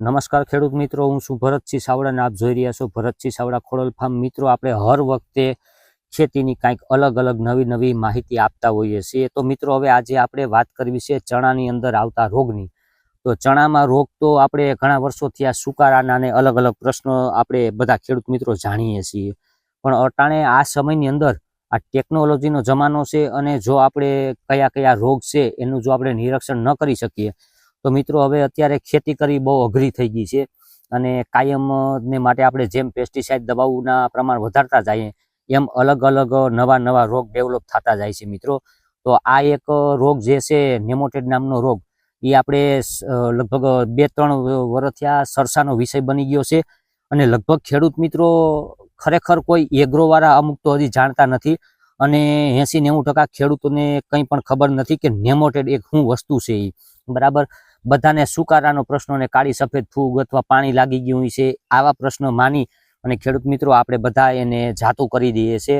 નમસ્કાર ખેડૂત મિત્રો, હું છું ભરતસિંહ સાવડા અને આપ જોઈ રહ્યા છો ભરતસિંહ સાવડા ખોડલ ફાર્મ. મિત્રો, આપણે હર વખતે ખેતીની કાંઈક અલગ અલગ નવી નવી માહિતી આપતા હોઈએ છીએ. તો મિત્રો, હવે આજે આપણે વાત કરવી છે ચણાની અંદર આવતા રોગની. તો ચણામાં રોગ તો આપણે ઘણા વર્ષોથી આ સુકારાના અને અલગ અલગ પ્રશ્નો આપણે બધા ખેડૂત મિત્રો જાણીએ છીએ. પણ અટાણે આ સમયની અંદર આ ટેકનોલોજીનો જમાનો છે અને જો આપણે કયા કયા રોગ છે એનું જો આપણે નિરીક્ષણ ન કરી શકીએ તો મિત્રો, હવે અત્યારે ખેતી કરવી બહુ અઘરી થઈ ગઈ છે અને કાયમ ને માટે આપણે જેમ પેસ્ટિસાઇડ દવાઓના પ્રમાણ વધારતા જઈએ, એમ અલગ અલગ નવા નવા રોગ ડેવલપ થતા જાય છે મિત્રો. તો આ એક રોગ જે છે નેમોટેડ નામનો રોગ એ આપણે લગભગ બે ત્રણ વર્ષથી આ સરસાનો વિષય બની ગયો છે. અને લગભગ ખેડૂત મિત્રો, ખરેખર કોઈ એગ્રોવાળા અમુક તો હજી જાણતા નથી અને એંસી નેવું ટકા ખેડૂતોને કંઈ પણ ખબર નથી કે નેમોટેડ એક શું વસ્તુ છે એ બરાબર? બધાને સુકારાનો પ્રશ્નોને કાળી સફેદ ફૂગ અથવા પાણી લાગી ગયું છે, આવા પ્રશ્નો માની અને ખેડૂત મિત્રો આપણે બધા એને જાતું કરી દઈએ છે.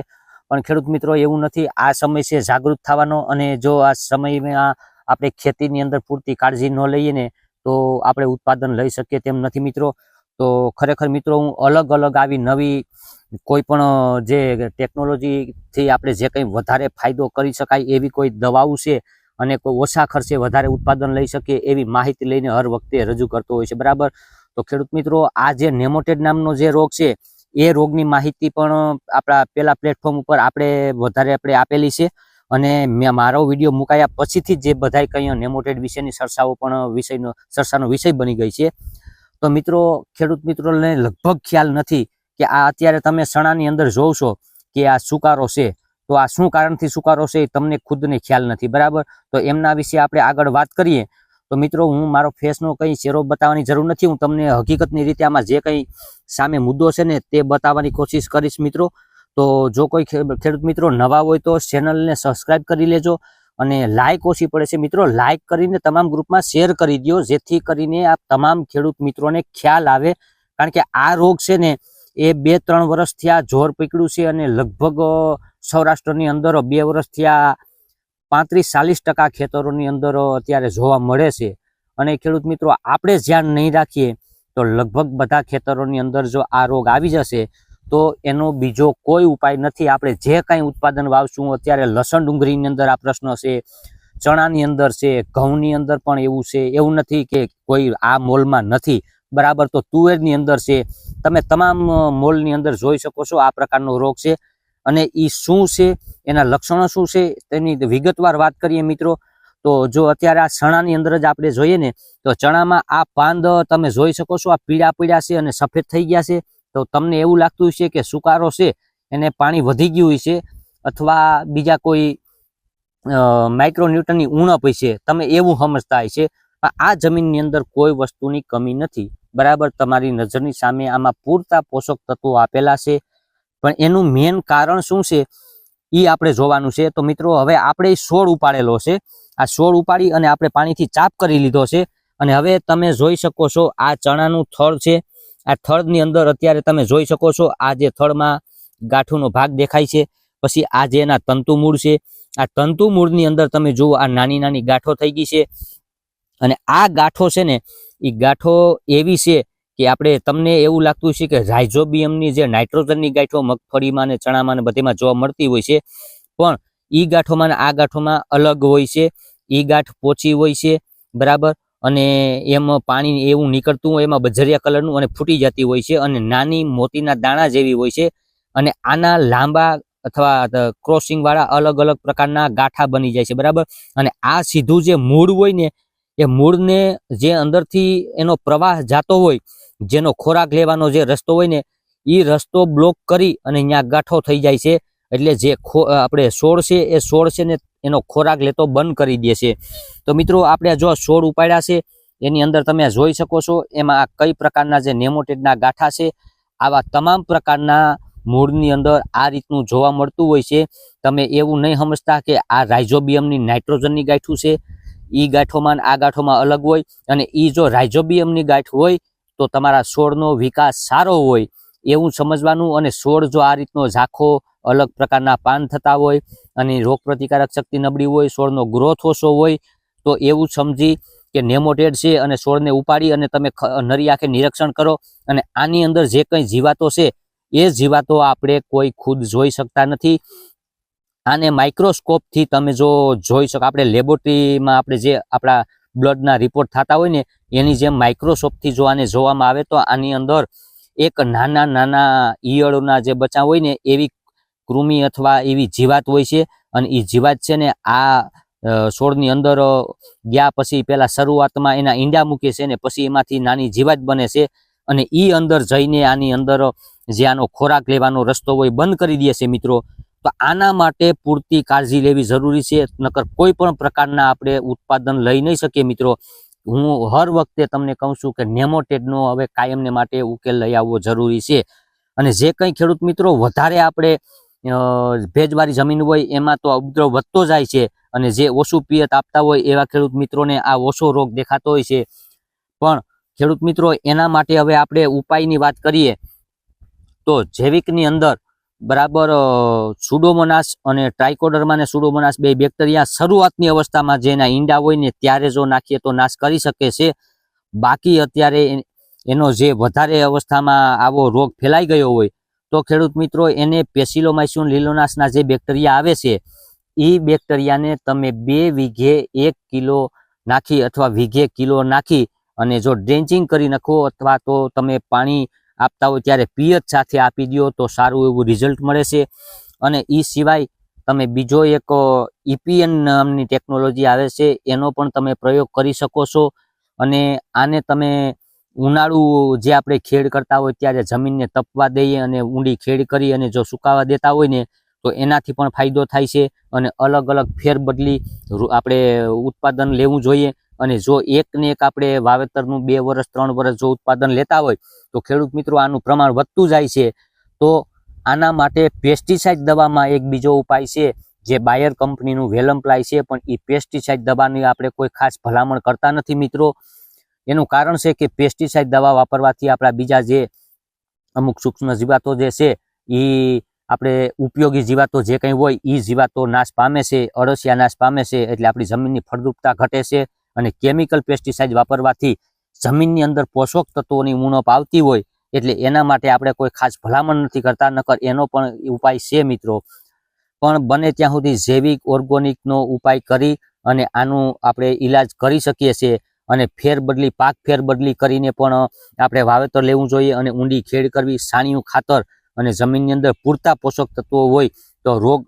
પણ ખેડૂત મિત્રો, એવું નથી. આ સમય છે જાગૃત થવાનો અને જો આ સમયમાં આપણે ખેતીની અંદર પૂરતી કાળજી ન લઈએ ને, તો આપણે ઉત્પાદન લઈ શકીએ તેમ નથી મિત્રો. તો ખરેખર મિત્રો, હું અલગ અલગ આવી નવી કોઈ પણ જે ટેકનોલોજીથી આપણે જે કંઈ વધારે ફાયદો કરી શકાય એવી કોઈ દવાઓ છે અને કોઈ ઓછા ખર્ચે વધારે ઉત્પાદન લઈ શકીએ એવી માહિતી લઈને હર વખતે રજૂ કરતો હોય છે. બરાબર? તો ખેડૂત મિત્રો, આ જે નેમોટેડ નામનો જે રોગ છે, એ રોગની માહિતી પણ આપણા પેલા પ્લેટફોર્મ ઉપર આપણે વધારે આપણે આપેલી છે. અને મેં, મારો વીડિયો મુકાયા પછીથી જ જે બધાય કંઈ નેમોટેડ વિશેની ચર્ચાઓ પણ વિષયનો, ચર્ચાનો વિષય બની ગઈ છે. તો મિત્રો, ખેડૂત મિત્રોને લગભગ ખ્યાલ નથી કે આ અત્યારે તમે સણાની અંદર જોવ છો કે આ સુકારો છે. તો આ શું કારણથી સુકારો છે એ તમને ખુદને ખ્યાલ નથી, બરાબર? તો એમના વિશે આપણે આગળ વાત કરીએ. તો મિત્રો, હું મારો ફેસનો કંઈ ચહેરો બતાવવાની જરૂર નથી. હું તમને હકીકતની રીતે આમાં જે કંઈ સામે મુદ્દો છે ને તે બતાવવાની કોશિશ કરીશ મિત્રો. તો જો કોઈ ખેડૂત મિત્રો નવા હોય તો ચેનલને સબસ્ક્રાઇબ કરી લેજો અને લાઇક ઓછી પડે છે મિત્રો લાઇક કરીને તમામ ગ્રુપમાં શેર કરી દો જેથી કરીને આ તમામ ખેડૂત મિત્રોને ખ્યાલ આવે. કારણ કે આ રોગ છે ને, એ બે ત્રણ વર્ષથી આ જોર પકડ્યું છે અને લગભગ સૌરાષ્ટ્રની અંદર બે વર્ષથી આ પાંત્રીસ ચાલીસ ટકા ખેતરોની અંદર અત્યારે જોવા મળે છે. અને ખેડૂત મિત્રો, આપણે ધ્યાન નહીં રાખીએ તો લગભગ બધા ખેતરોની અંદર જો આ રોગ આવી જશે, તો એનો બીજો કોઈ ઉપાય નથી. આપણે જે કાંઈ ઉત્પાદન વાવશું, અત્યારે લસણ ડુંગળીની અંદર આ પ્રશ્ન છે, ચણાની અંદર છે, ઘઉંની અંદર પણ એવું છે. એવું નથી કે કોઈ આ મોલમાં નથી. બરાબર, તો તુવેરની અંદર છે. તમે તમામ મોલની અંદર જોઈ શકો છો આ પ્રકારનો રોગ છે. અને એ શું છે, એના લક્ષણો શું છે, તેની વિગતવાર વાત કરીએ મિત્રો. તો જો અત્યારે આ ચણાની અંદર જ આપણે જોઈએ ને, તો ચણામાં આ પાંદ તમે જોઈ શકો છો, આ પીળા પીળા છે અને સફેદ થઈ ગયા છે. તો તમને એવું લાગતું છે કે સુકારો છે, એને પાણી વધી ગયું છે અથવા બીજા કોઈ માઇક્રોન્યુટનની ઉણપ છે તમે એવું સમજતા હોય છે આ જમીનની અંદર કોઈ વસ્તુની કમી નથી. બરાબર, તમારી નજરની સામે આમાં પૂરતા પોષક તત્વો આપેલા છે. પણ એનું મેન કારણ શું છે? એ આપણે જોવાનું છે. તો મિત્રો, હવે આપણે છોડ ઉપાડેલો છે. આ છોડ ઉપાડી અને આપણે પાણીથી ચાપ કરી લીધો છે. અને હવે તમે જોઈ શકો છો, આ ચણાનું થળ છે. આ થળની અંદર અત્યારે તમે જોઈ શકો છો, આ જે થળમાં ગાંઠોનો ભાગ દેખાય છે. પછી આ જે એના તંતુ મૂળ છે. આ તંતુ મૂળની અંદર તમે જુઓ, આ નાની નાની ગાંઠો થઈ ગઈ છે. અને આ ગાંઠો છે ને એ ગાંઠો એવી છે કે આપણે તમને એવું લાગતું છે કે રાઇઝોબિયમની જે નાઇટ્રોજનની ગાંઠો મગફળીમાં ને ચણામાં ને બધીમાં જોવા મળતી હોય છે, પણ ઈ ગાંઠોમાં આ ગાંઠોમાં અલગ હોય છે. ઈ ગાંઠ પોચી હોય છે, બરાબર? અને એમાં પાણી એવું નીકળતું હોય, એમાં બજરિયા કલરનું અને ફૂટી જતી હોય છે અને નાની મોતીના દાણા જેવી હોય છે અને આના લાંબા અથવા ક્રોસિંગ વાળા અલગ અલગ પ્રકારના ગાંઠા બની જાય છે, બરાબર? અને આ સીધું જે મૂળ હોય ને એ મૂળને જે અંદરથી એનો પ્રવાહ જાતો હોય, જેનો ખોરાક લેવાનો જે રસ્તો હોય ને એ રસ્તો બ્લોક કરી અને અહીંયા ગાંઠો થઈ જાય છે. એટલે જે આપણે છોડ છે, એ છોડ છે ને એનો ખોરાક લેતો બંધ કરી દે છે. તો મિત્રો, આપણે જો છોડ ઉપાડ્યા છે, એની અંદર તમે જોઈ શકો છો, એમાં આ કઈ પ્રકારના જે નેમોટેડના ગાંઠા છે, આવા તમામ પ્રકારના મૂળની અંદર આ રીતનું જોવા મળતું હોય છે. તમે એવું નહીં સમજતા કે આ રાઇઝોબિયમની નાઇટ્રોજનની ગાંઠું છે ઈ ગાંઠોમાં આ ગાંઠોમાં અલગ હોય અને ઈ જો રાઇઝોબિયમની ગાંઠ હોય તો તમારા છોડનો વિકાસ સારો હોય એવું સમજવાનું અને છોડ જો આ રીતનો ઝાંખો અલગ પ્રકારના પાન થતા હોય અને રોગ પ્રતિકારક શક્તિ નબળી હોય, છોડનો ગ્રોથ ઓછો હોય, તો એવું સમજી કે નેમોટેડ છે અને છોડને ઉપાડી અને તમે નરી આંખે નિરીક્ષણ કરો અને આની અંદર જે કંઈ જીવાતો છે એ જીવાતો આપણે કોઈ ખુદ જોઈ શકતા નથી. આને માઇક્રોસ્કોપથી તમે જો જોઈ શકો, આપણે લેબોરેટરીમાં આપણે જે આપણા બ્લડના રિપોર્ટ થતા હોય ને, એની જેમ માઇક્રોસ્કોપથી જો આને જોવામાં આવે તો આની અંદર એક નાના નાના ઈયળોના જે બચ્ચા હોય ને, એવી કૃમિ અથવા એવી જીવાત હોય છે. અને એ જીવાત છે ને, આ છોડની અંદર ગયા પછી પહેલાં શરૂઆતમાં એના ઈંડા મૂકે છે ને, પછી એમાંથી નાની જીવાત બને છે. અને એ અંદર જઈને આની અંદર જે આનો ખોરાક લેવાનો રસ્તો હોય બંધ કરી દે છે મિત્રો. તો આના માટે પૂરતી કાળજી લેવી જરૂરી છે. નકર કોઈ પણ પ્રકારના આપણે ઉત્પાદન લઈ નહીં શકીએ મિત્રો. હું હર વખતે તમને કહું છું કે નેમોટેડનો હવે કાયમને માટે ઉકેલ લઈ આવવો જરૂરી છે. અને જે કંઈ ખેડૂત મિત્રો વધારે આપણે ભેજવાળી જમીન હોય એમાં તો ઉપદ્રવ વધતો જાય છે. અને જે ઓછું પિયત આપતા હોય એવા ખેડૂત મિત્રોને આ ઓછો રોગ દેખાતો હોય છે. પણ ખેડૂત મિત્રો એના માટે હવે આપણે ઉપાયની વાત કરીએ તો જૈવિકની અંદર બરાબર સુડોમોનાસ અને ટ્રાઇકોડરમાં અને સુડોમોનાસ બે બેક્ટેરિયા શરૂઆતની અવસ્થામાં જેના ઈંડા હોય ને ત્યારે જો નાખીએ તો નાશ કરી શકે છે. બાકી અત્યારે એનો જે વધારે અવસ્થામાં આવો રોગ ફેલાઈ ગયો હોય, તો ખેડૂત મિત્રો એને પેસિલોમાઇસ્યુન લીલોનાસના જે બેક્ટેરિયા આવે છે એ બેક્ટેરિયાને તમે બે વીઘે એક કિલો નાખી અથવા વીઘે કિલો નાખી અને જો ડ્રેન્ચિંગ કરી નાખો અથવા તો તમે પાણી આપતા હોય ત્યારે પિયત સાથે આપી દો તો સારું એવું રિઝલ્ટ મળે છે. અને એ સિવાય તમે બીજો એક ઇપીએન નામની ટેકનોલોજી આવે છે, એનો પણ તમે પ્રયોગ કરી શકો છો. અને આને તમે ઉનાળુ જે આપણે ખેડ કરતા હોય ત્યારે જમીનને તપવા દઈએ અને ઊંડી ખેડ કરી અને જો સુકાવા દેતા હોય ને, તો એનાથી પણ ફાયદો થાય છે. અને અલગ અલગ ફેરબદલી આપણે ઉત્પાદન લેવું જોઈએ. અને જો એકને એક આપણે વાવેતરનું બે વર્ષ, ત્રણ વર્ષ જો ઉત્પાદન લેતા હોય, તો ખેડૂત મિત્રો આનું પ્રમાણ વધતું જાય છે. તો આના માટે પેસ્ટિસાઇડ દવામાં એક બીજો ઉપાય છે, જે બાયર કંપનીનું વેલમ્પ્લાય છે, પણ એ પેસ્ટિસાઇડ દવાની આપણે કોઈ ખાસ ભલામણ કરતા નથી મિત્રો. એનું કારણ છે કે પેસ્ટિસાઇડ દવા વાપરવાથી આપણા બીજા જે અમુક સૂક્ષ્મ જીવાતો જે છે એ આપણે ઉપયોગી જીવાતો જે કંઈ હોય એ જીવાતો નાશ પામે છે, અળસિયા નાશ પામે છે, એટલે આપણી જમીનની ફળદ્રુપતા ઘટે છે. અને કેમિકલ પેસ્ટિસાઇડ વાપરવાથી જમીનની અંદર પોષક તત્વોની ઉણપ આવતી હોય એટલે એના માટે આપણે કોઈ ખાસ ભલામણ નથી કરતા, નકર એનો પણ ઉપાય છે મિત્રો. પણ બને ત્યાં સુધી જૈવિક ઓર્ગોનિકનો ઉપાય કરી અને આનું આપણે ઈલાજ કરી શકીએ છીએ અને ફેરબદલી પાક ફેરબદલી કરીને પણ આપણે વાવેતર લેવું જોઈએ અને ઊંડી ખેડ કરવી સાણિયું ખાતર અને જમીનની અંદર પૂરતા પોષક તત્વો હોય તો રોગ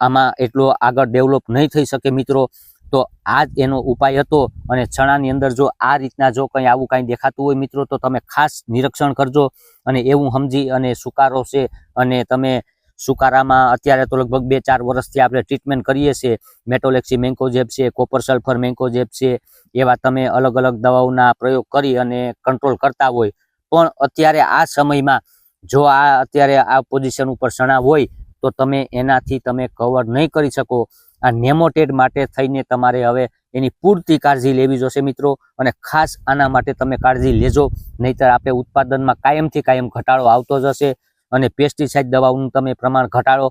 આમાં એટલો આગળ ડેવલપ નહીં થઈ શકે મિત્રો. તો આ જ એનો ઉપાય હતો અને ચણાની અંદર જો આ રીતના જો કંઈ આવું કંઈ દેખાતું હોય મિત્રો, તો તમે ખાસ નિરીક્ષણ કરજો અને એવું સમજી અને સુકારો છે અને તમે સુકારામાં અત્યારે તો લગભગ બે ચાર વર્ષથી આપણે ટ્રીટમેન્ટ કરીએ છીએ. મેટોલેક્સી મેન્કોજેબ છે કોપર સલ્ફર મેન્કોજેબ છે, એવા તમે અલગ અલગ દવાઓના પ્રયોગ કરી અને કંટ્રોલ કરતા હોય. પણ અત્યારે આ સમયમાં જો આ અત્યારે આ પોઝિશન ઉપર સણા હોય, તો તમે એનાથી તમે કવર નહીં કરી શકો. આ નેમોટેડ માટે થઈને તમારે હવે એની પૂરતી કાળજી લેવી જોશે મિત્રો. અને ખાસ આના માટે તમે કાળજી લેજો. નહીતર આપણે ઉત્પાદનમાં કાયમથી કાયમ ઘટાડો આવતો જ હશે અને પેસ્ટિસાઇડ દવાઓનું તમે પ્રમાણ ઘટાડો.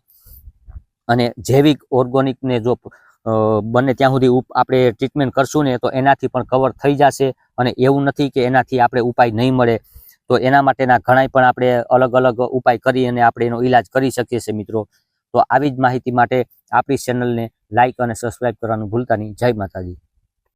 અને જૈવિક ઓર્ગોનિકને જો બને ત્યાં સુધી આપણે ટ્રીટમેન્ટ કરશું ને તો એનાથી પણ કવર થઈ જશે. અને એવું નથી કે એનાથી આપણે ઉપાય નહીં મળે. તો એના માટેના ઘણાય પણ આપણે અલગ અલગ ઉપાય કરી અને આપણે એનો ઈલાજ કરી શકીએ છીએ મિત્રો. તો આવી જ માહિતી માટે આપણી ચેનલને લાઇક અને સબસ્ક્રાઈબ કરવાનું ભૂલતા નહીં. જય માતાજી.